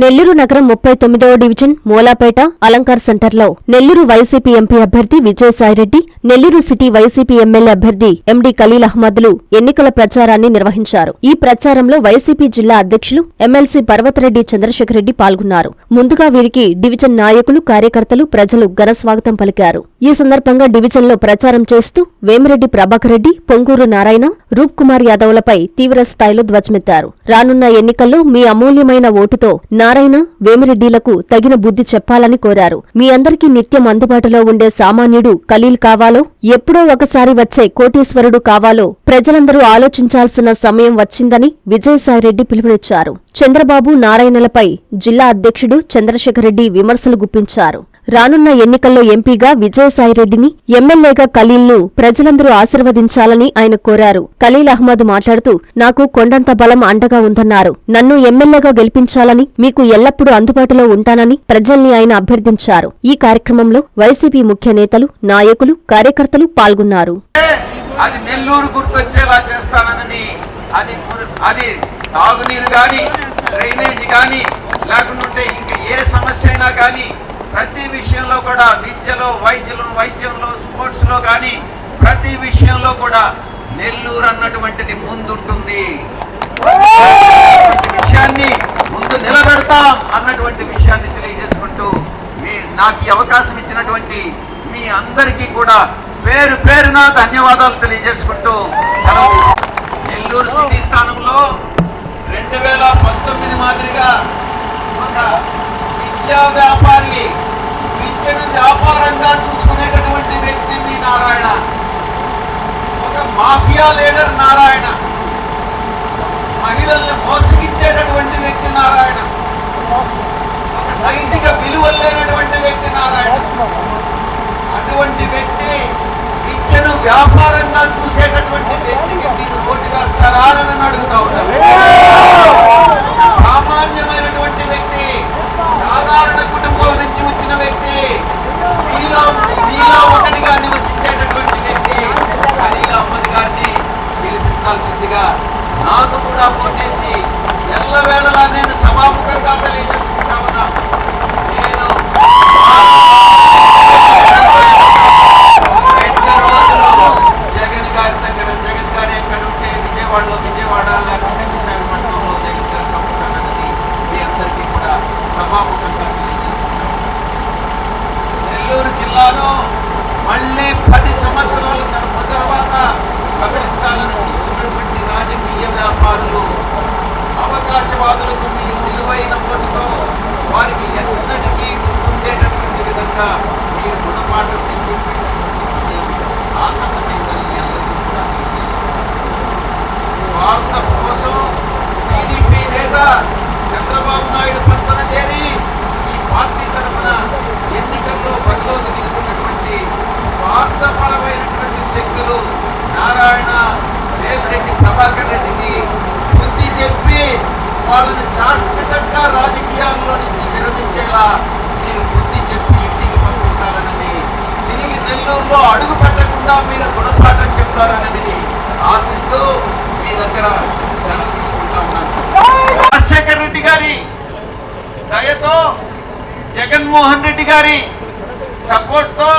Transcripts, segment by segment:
నెల్లూరు నగరం ముప్పై తొమ్మిదవ డివిజన్ మూలాపేట అలంకార్ సెంటర్లో నెల్లూరు వైసీపీ ఎంపీ అభ్యర్థి Vijayasai Reddy Nellore city YCP MLA అభ్యర్థి ఎండీ ఖలీల్ అహ్మద్లు ఎన్నికల ప్రచారాన్ని నిర్వహించారు. ఈ ప్రచారంలో వైసీపీ జిల్లా అధ్యక్షులు ఎమ్మెల్సీ పర్వతరెడ్డి చంద్రశేఖర్ రెడ్డి పాల్గొన్నారు. ముందుగా వీరికి డివిజన్ నాయకులు కార్యకర్తలు ప్రజలు ఘన స్వాగతం పలికారు. ఈ సందర్భంగా డివిజన్లో ప్రచారం చేస్తూ వేమిరెడ్డి ప్రభాకర్ రెడ్డి పొంగూరు నారాయణ రూప్ కుమార్ యాదవ్లపై తీవ్ర స్థాయిలో ధ్వజమెత్తారు. రానున్న ఎన్నికల్లో మీ అమూల్యమైన ఓటుతో నారాయణ వేమిరెడ్డిలకు తగిన బుద్ధి చెప్పాలని కోరారు. మీ అందరికీ నిత్యం అందుబాటులో ఉండే సామాన్యుడు ఖలీల్ కావాలో? ఎప్పుడో ఒకసారి వచ్చే కోటీశ్వరుడు కావాలో? ప్రజలందరూ ఆలోచించాల్సిన సమయం వచ్చిందని విజయసాయిరెడ్డి పిలుపునిచ్చారు. చంద్రబాబు నారాయణలపై జిల్లా అధ్యక్షుడు చంద్రశేఖర్ రెడ్డి విమర్శలు గుప్పించారు. రానున్న ఎన్నికల్లో ఎంపీగా విజయసాయిరెడ్డిని ఎమ్మెల్యేగా ఖలీల్ను ప్రజలందరూ ఆశీర్వదించాలని ఆయన కోరారు. ఖలీల్ అహ్మద్ మాట్లాడుతూ నాకు కొండంత బలం అండగా ఉందన్నారు. నన్ను ఎమ్మెల్యేగా గెలిపించాలని మీకు ఎల్లప్పుడూ అందుబాటులో ఉంటానని ప్రజల్ని ఆయన అభ్యర్థించారు. ఈ కార్యక్రమంలో వైసీపీ ముఖ్య నేతలు నాయకులు కార్యకర్తలు పాల్గొన్నారు. అది నెల్లూరు గుర్తొచ్చేలా చేస్తానని అది అది తాగునీరు కానీ డ్రైనేజ్ కానీ లేకుంటే ఇంకా ఏ సమస్య అయినా కానీ ప్రతి విషయంలో కూడా విద్యలో వైద్యంలో వైద్యంలో స్పోర్ట్స్లో కానీ ప్రతి విషయంలో కూడా నెల్లూరు అన్నటువంటిది ముందుంటుంది. విషయాన్ని ముందు నిలబెడతాం అన్నటువంటి విషయాన్ని తెలియజేసుకుంటూ మీ నాకు ఈ అవకాశం ఇచ్చినటువంటి మీ అందరికీ కూడా పేరు పేరున ధన్యవాదాలు తెలియజేసుకుంటూ సెలవు నెల్లూరు సిటీ స్థానంలో రెండు వేల పంతొమ్మిది మాదిరిగా ఒక విద్యా వ్యాపారి విద్యను వ్యాపారంగా చూసుకునేటటువంటి వ్యక్తి నారాయణ. ఒక మాఫియా లీడర్ నారాయణ. మహిళల్ని మోసగించేటటువంటి వ్యక్తి నారాయణ. ఒక నైతిక విలువలు లేనటువంటి వ్యక్తి నారాయణ. అటువంటి వ్యక్తి విద్యను వ్యాపారంగా చూసేటటువంటి వ్యక్తికి మీరు ఓటు వేస్తారా అని అడుగుతా ఉన్నారు సామాన్యమైనటువంటి వ్యక్తి సాధారణ కుటుంబం నుంచి వచ్చిన వ్యక్తి మీలో మీలో ఒకటిగా నివసించేటటువంటి వ్యక్తి ఖలీల్ అహ్మద్ గారిని గెలిపించాల్సిందిగా నాకు కూడా ఓటేసి ఎల్లవేళలా నేను సభాముఖంగా తెలియజేసుకుంటా ఉన్నా నేను రెండు రోజులు జగన్ గారి దగ్గర జగన్ గారు ఎక్కడ ఉంటే విజయవాడలో విజయవాడ లేకుంటే విశాఖపట్నంలో జగన్ గారు కప్పుతానన్నది మీ అందరికీ కూడా సభాముఖంగా తెలియజేసుకుంటాను నెల్లూరు జిల్లాలో మళ్ళీ పది సంవత్సరాల తర- తర్వాత కబలించాలని చూస్తున్నటువంటి రాజకీయ వ్యాపారులు అవకాశవాదులకు మీ విలువైన ఓటుతో వారికి ఎన్నటికీ గుర్తుండేటటువంటి విధంగా మీరు గుణపాఠం అందరికీ కూడా కోసం టీడీపీ నేత చంద్రబాబు నాయుడు చేరి ఈ పార్టీ తరఫున ఎన్నికల్లో బరిలోకి దిగుతున్నటువంటి స్వార్థపరమైనటువంటి శక్తులు నారాయణ రేవిరెడ్డి ప్రభాకర్ రెడ్డికి బుద్ధి చెప్పి వాళ్ళని శాశ్వతంగా రాజకీయాల్లో నుంచి విరమించేలా మీరు నెల్లూరులో అడుగు పెట్టకుండా మీరు గుణపాఠం చెప్తారనేది ఆశిస్తూ మీ దగ్గర సెలవు తీసుకుంటా ఉన్నాను. రాజశేఖర్ రెడ్డి గారి దయతో జగన్మోహన్ రెడ్డి గారి సపోర్ట్తో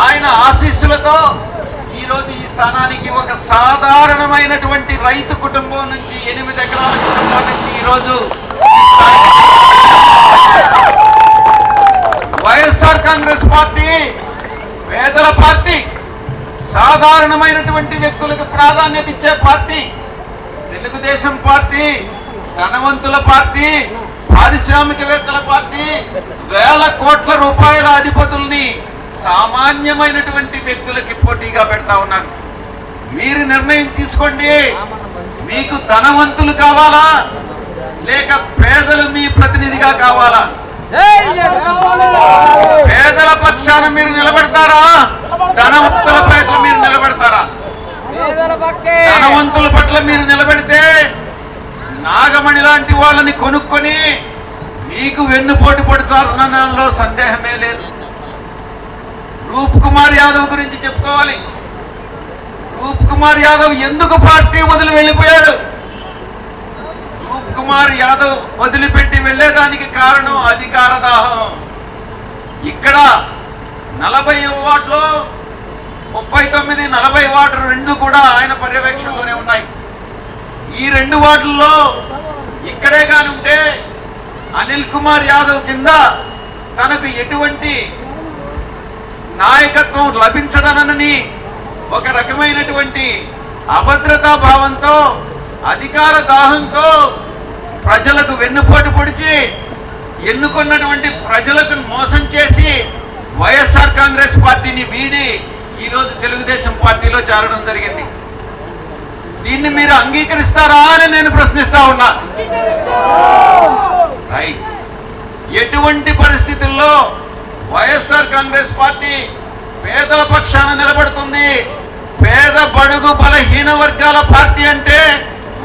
ఆయన ఆశీస్సులతో ఈరోజు ఈ స్థానానికి ఒక సాధారణమైనటువంటి రైతు కుటుంబం నుంచి ఎనిమిది ఎకరాల కుటుంబం నుంచి ఈరోజు వైఎస్ఆర్ కాంగ్రెస్ పార్టీ పేదల పార్టీ సాధారణమైనటువంటి వ్యక్తులకు ప్రాధాన్యత ఇచ్చే పార్టీ తెలుగుదేశం పార్టీ ధనవంతుల పార్టీ పారిశ్రామికవేత్తల పార్టీ వేల కోట్ల రూపాయల అధిపతుల్ని సామాన్యమైనటువంటి వ్యక్తులకి పోటీగా పెడతా ఉన్నాను మీరు నిర్ణయం తీసుకోండి. మీకు ధనవంతులు కావాలా? లేక పేదలు మీ ప్రతినిధిగా కావాలా? పేదల పక్షాన మీరు నిలబడతారా? ధనవంతుల పట్ల మీరు నిలబడతారా? ధనవంతుల పట్ల మీరు నిలబెడితే నాగమణి లాంటి వాళ్ళని కొనుక్కొని మీకు వెన్నుపోటు పడుతారనడంలో సందేహమే లేదు. రూప్ కుమార్ యాదవ్ గురించి చెప్పుకోవాలి. రూప్ కుమార్ యాదవ్ ఎందుకు పార్టీ వదిలి వెళ్ళిపోయాడు? కుమార్ యాదవ్ వదిలిపెట్టి వెళ్ళేదానికి కారణం అధికార దాహం. ఇక్కడ నలభై వార్డులో ముప్పై తొమ్మిది నలభై వార్డు రెండు కూడా ఆయన పర్యవేక్షణలోనే ఉన్నాయి. ఈ రెండు వార్డుల్లో ఇక్కడే కాని ఉంటే అనిల్ కుమార్ యాదవ్ కింద తనకు ఎటువంటి నాయకత్వం లభించదనని ఒక రకమైనటువంటి అభద్రతా భావంతో అధికార దాహంతో ప్రజలకు వెన్నుపోటు పొడిచి ఎన్నుకున్నటువంటి ప్రజలకు మోసం చేసి వైఎస్ఆర్ కాంగ్రెస్ పార్టీని వీడి ఈరోజు తెలుగుదేశం పార్టీలో చేరడం జరిగింది. దీన్ని మీరు అంగీకరిస్తారా అని నేను ప్రశ్నిస్తా ఉన్నా. రైట్ ఎటువంటి పరిస్థితుల్లో వైఎస్ఆర్ కాంగ్రెస్ పార్టీ పేదల పక్షాన నిలబడుతుంది? పేద బడుగు బలహీన వర్గాల పార్టీ అంటే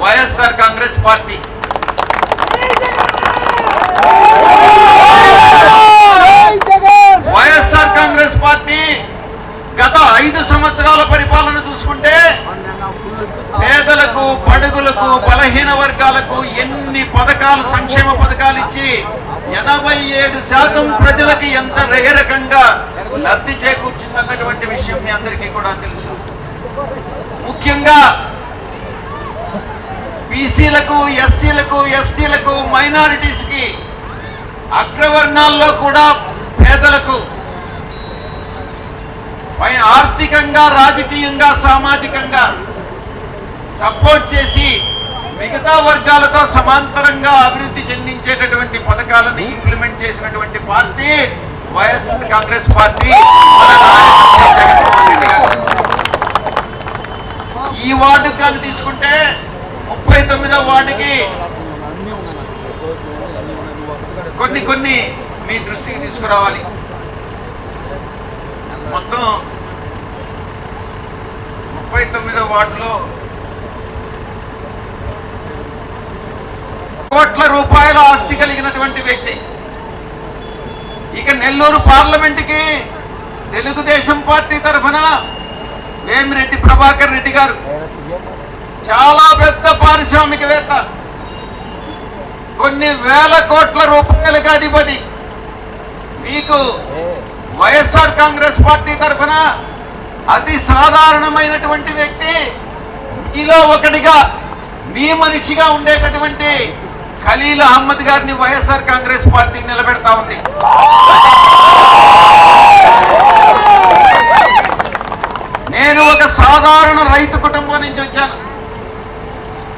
వైఎస్ఆర్ కాంగ్రెస్ పార్టీ. ఏడు శాతం ప్రజలకి ఎంత ఏ రకంగా లబ్ధి చేకూర్చిందన్నటువంటి విషయం మీ అందరికీ కూడా తెలుసు. ముఖ్యంగా బీసీలకు ఎస్సీలకు ఎస్టీలకు మైనారిటీస్కి అగ్రవర్ణాల్లో కూడా పేదలకు పై ఆర్థికంగా రాజకీయంగా సామాజికంగా సపోర్ట్ చేసి మిగతా వర్గాలతో సమాంతరంగా అభివృద్ధి చెందించేటటువంటి పథకాలను ఇంప్లిమెంట్ చేసినటువంటి పార్టీ వైఎస్ఆర్ కాంగ్రెస్ పార్టీ ఈ వార్డు కానీ తీసుకుంటే ముప్పై తొమ్మిదో వార్డుకి కొన్ని కొన్ని మీ దృష్టికి తీసుకురావాలి. మొత్తం ముప్పై తొమ్మిదో వార్డులో కోట్ల రూపాయల ఆస్తి కలిగినటువంటి వ్యక్తి. ఇక నెల్లూరు పార్లమెంటుకి తెలుగుదేశం పార్టీ తరఫున వేమిరెడ్డి ప్రభాకర్ రెడ్డి గారు. చాలా పెద్ద పారిశ్రామికవేత్త. కొన్ని వేల కోట్ల రూపాయలకు అధిపతి. మీకు వైఎస్ఆర్ కాంగ్రెస్ పార్టీ తరఫున అతి సాధారణమైనటువంటి వ్యక్తి. మీలో ఒకటిగా మీ మనిషిగా ఉండేటటువంటి ఖలీల్ అహ్మద్ గారిని వైఎస్ఆర్ కాంగ్రెస్ పార్టీ నిలబెడతా ఉంది. నేను ఒక సాధారణ రైతు కుటుంబం నుంచి వచ్చాను.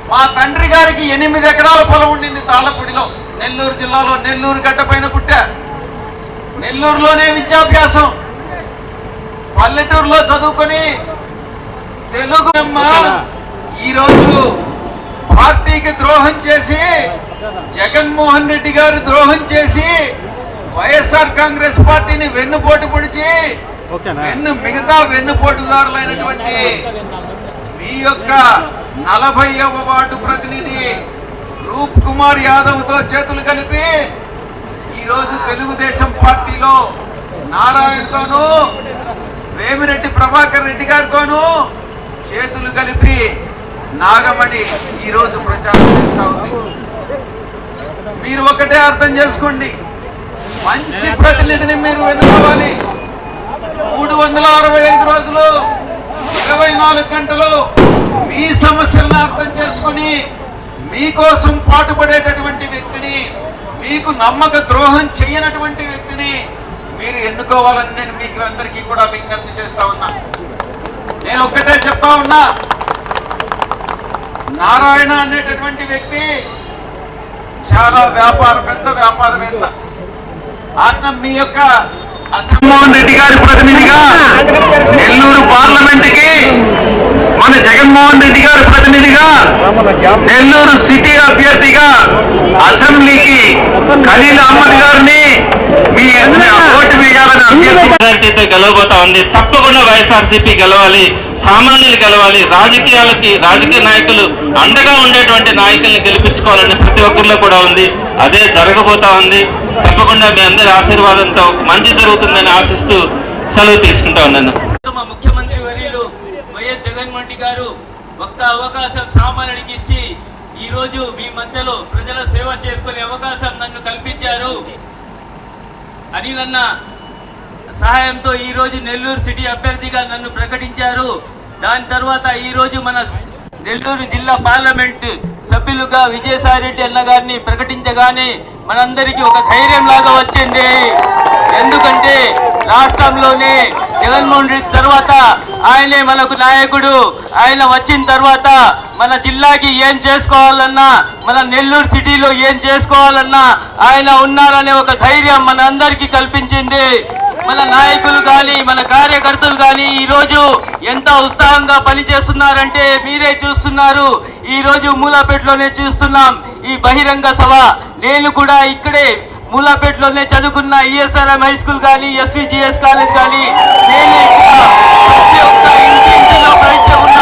మా తండ్రి గారికి ఎనిమిది ఎకరాల పొలం ఉండింది తాళ్ళపూడిలో. నెల్లూరు జిల్లాలో నెల్లూరు గడ్డ పైన పుట్టా. నెల్లూరులోనే విద్యాభ్యాసం. పల్లెటూరులో చదువుకొని తెలుగు ఈ ఈరోజు పార్టీకి ద్రోహం చేసి జగన్మోహన్ రెడ్డి గారు ద్రోహం చేసి వైఎస్ఆర్ కాంగ్రెస్ పార్టీని వెన్నుపోటు పొడిచి వెన్ను మిగతా వెన్నుపోటుదారులైనటువంటి మీ యొక్క నలభైవ వార్డు ప్రతినిధి రూప్ కుమార్ యాదవ్తో చేతులు కలిపి ఈరోజు తెలుగుదేశం పార్టీలో నారాయణతోనూ వేమిరెడ్డి ప్రభాకర్ రెడ్డి గారితోనూ చేతులు కలిపి నాగమణి ఈరోజు ప్రచారం చేస్తా ఉంది. మీరు ఒకటే అర్థం చేసుకోండి. మంచి ప్రతినిధిని మీరు ఎన్నుకోవాలి. మూడు వందల అరవై ఐదు రోజులు ఇరవై నాలుగు గంటలు మీ సమస్యలను అర్థం చేసుకుని మీకోసం పాటుపడేటటువంటి వ్యక్తిని మీకు నమ్మక ద్రోహం చేయనటువంటి వ్యక్తిని మీరు ఎన్నుకోవాలని నేను మీకు అందరికీ కూడా విజ్ఞప్తి చేస్తా ఉన్నా. నేను ఒక్కటే చెప్తా ఉన్నా నారాయణ అనేటటువంటి వ్యక్తి చాలా వ్యాపార పెద్ద వ్యాపారవేత్త. ఆయన మీ యొక్క జగన్మోహన్ రెడ్డి గారి ప్రతినిధిగా నెల్లూరు పార్లమెంట్కి మన జగన్మోహన్ రెడ్డి గారి ప్రతినిధిగా నెల్లూరు సిటీ అభ్యర్థిగా అసెంబ్లీకి ఖలీల్ అహ్మద్ గారిని మీ ఓటు వేయాలని మెజారిటీతో గెలవబోతా ఉంది. తప్పకుండా వైఎస్ఆర్సీపీ గెలవాలి. సామాన్యులు గెలవాలి. రాజకీయాలకి రాజకీయ నాయకులు అండగా ఉండేటువంటి నాయకుల్ని గెలిపించుకోవాలని ప్రతి ఒక్కరిలో కూడా ఉంది. అదే జరగబోతా ఉంది. తప్పకుండా మీ అందరి ఆశీర్వాదంతో మంచి జరుగుతుందని ఆశిస్తూ సెలవు తీసుకుంటా ఉన్నాను. మా ముఖ్యమంత్రి వర్యులు వైఎస్ జగన్మోహన్ రెడ్డి గారు ఒక్క అవకాశం సామాన్యుడికి ఇచ్చి ఈరోజు మీ మధ్యలో ప్రజల సేవ చేసుకునే అవకాశం నన్ను కల్పించారు. అనిలన్న సహాయంతో ఈరోజు నెల్లూరు సిటీ అభ్యర్థిగా నన్ను ప్రకటించారు. దాని తర్వాత ఈరోజు మన నెల్లూరు జిల్లా పార్లమెంట్ సభ్యులుగా విజయసాయిరెడ్డి అన్నగారిని ప్రకటించగానే మనందరికీ ఒక ధైర్యం లాగా వచ్చింది. ఎందుకంటే రాష్ట్రంలోనే జగన్మోహన్ రెడ్డి తర్వాత ఆయనే మనకు నాయకుడు. ఆయన వచ్చిన తర్వాత మన జిల్లాకి ఏం చేసుకోవాలన్నా మన నెల్లూరు సిటీలో ఏం చేసుకోవాలన్నా ఆయన ఉన్నారనే ఒక ధైర్యం మన అందరికీ కల్పించింది. మన నాయకులు కానీ మన కార్యకర్తలు కానీ ఈరోజు ఎంత ఉత్సాహంగా పనిచేస్తున్నారంటే మీరే చూస్తున్నారు. ఈరోజు మూలాపేటలోనే చూస్తున్నాం. ఈ బహిరంగ సభ నేను కూడా ఇక్కడే మూలాపేటలోనే చదువుకున్న ఈఎస్ఆర్ఎం హై స్కూల్ కానీ ఎస్విజిఎస్ కాలేజ్ కానీ నేనే ప్రతి ఒక్క ఇంటి ఇంటిలో పరిచయం ఉన్న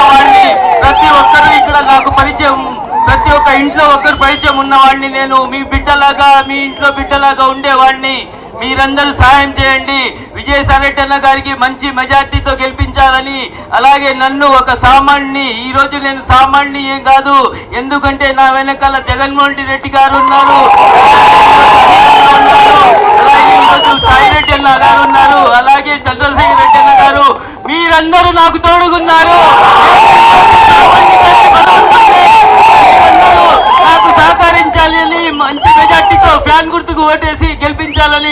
ప్రతి ఒక్కరు ఇక్కడ నాకు పరిచయం ప్రతి ఒక్క ఇంట్లో ఒకరు పరిచయం ఉన్నవాడిని నేను మీ బిడ్డలాగా మీ ఇంట్లో బిడ్డలాగా ఉండేవాడిని. మీరందరూ సహాయం చేయండి. విజయసాయిరెడ్డి అన్న గారికి మంచి మెజార్టీతో గెలిపించాలని. అలాగే నన్ను ఒక సామాన్ని ఈ రోజు నేను సామాన్ని ఏం కాదు. ఎందుకంటే నా వెనకాల జగన్మోహన్ రెడ్డి గారు ఉన్నారు. అలాగే ఈరోజు సాయిరెడ్డి అన్న గారు ఉన్నారు. అలాగే చంద్రశేఖర్ రెడ్డి అన్న గారు. మీరందరూ నాకు తోడుగున్నారు మీరందరూ నాకు సహకరించాలని మంచి మెజార్టీతో ఫ్యాన్ గుర్తుకు ఓటేసి గెలిపించాలని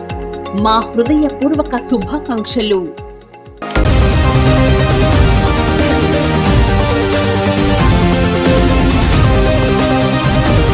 మా హృదయపూర్వక శుభాకాంక్షలు.